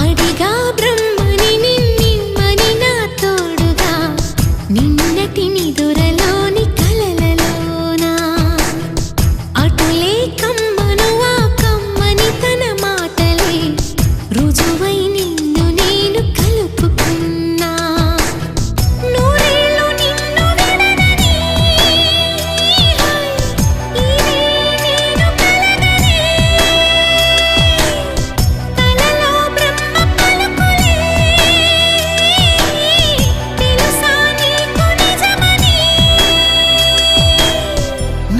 അടികാബ്ര